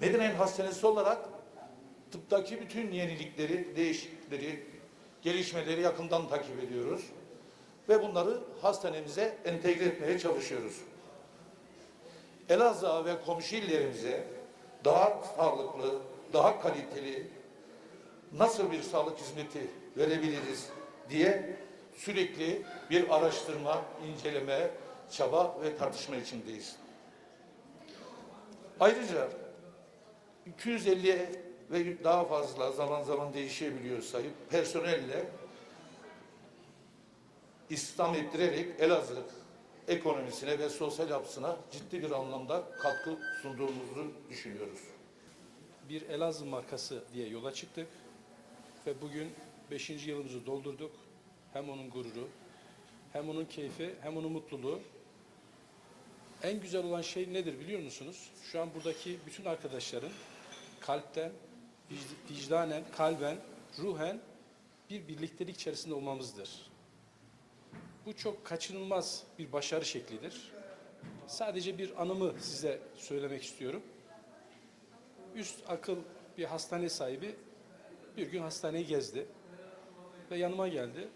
Medine'nin hastanesi olarak tıptaki bütün yenilikleri, değişiklikleri, gelişmeleri yakından takip ediyoruz. Ve bunları hastanemize entegre etmeye çalışıyoruz. Elazığ ve komşu illerimize daha sağlıklı, daha kaliteli nasıl bir sağlık hizmeti verebiliriz diye sürekli bir araştırma, inceleme, çaba ve tartışma içindeyiz. Ayrıca 250 ve daha fazla zaman zaman değişebiliyor sayı personelle İslam ettirerek Elazığ ekonomisine ve sosyal yapısına ciddi bir anlamda katkı sunduğumuzu düşünüyoruz. bir Elazığ markası diye yola çıktık ve bugün 5. yılımızı doldurduk. Hem onun gururu, hem onun keyfi, hem onun mutluluğu. En güzel olan şey nedir biliyor musunuz? Şu an buradaki bütün arkadaşların kalpten, vicd- vicdanen, kalben, ruhen bir birliktelik içerisinde olmamızdır. Bu çok kaçınılmaz bir başarı şeklidir. Sadece bir anımı size söylemek istiyorum üst akıl bir hastane sahibi bir gün hastaneyi gezdi ve yanıma geldi.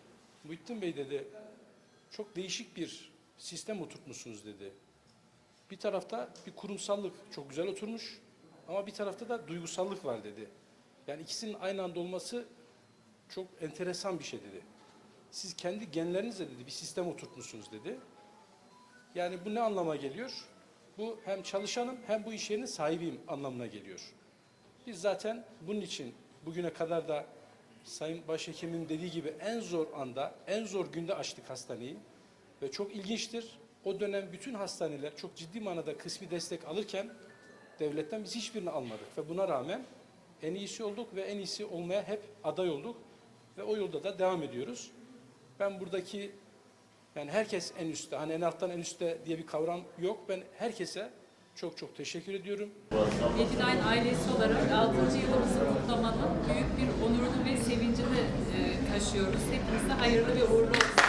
Muhittin Bey dedi, çok değişik bir sistem oturtmuşsunuz dedi. Bir tarafta bir kurumsallık çok güzel oturmuş ama bir tarafta da duygusallık var dedi. Yani ikisinin aynı anda olması çok enteresan bir şey dedi. Siz kendi genlerinizle dedi bir sistem oturtmuşsunuz dedi. Yani bu ne anlama geliyor? Bu hem çalışanım hem bu iş yerinin sahibiyim anlamına geliyor. Biz zaten bunun için bugüne kadar da Sayın Başhekim'in dediği gibi en zor anda, en zor günde açtık hastaneyi. Ve çok ilginçtir. O dönem bütün hastaneler çok ciddi manada kısmi destek alırken devletten biz hiçbirini almadık. Ve buna rağmen en iyisi olduk ve en iyisi olmaya hep aday olduk. Ve o yolda da devam ediyoruz. Ben buradaki yani herkes en üstte, hani en alttan en üstte diye bir kavram yok. Ben herkese çok çok teşekkür ediyorum. Yedinay'ın ailesi olarak 6. yılımızı kutlamanın büyük bir onurunu ve sevincini e, taşıyoruz. Hepinize hayırlı ve uğurlu olsun.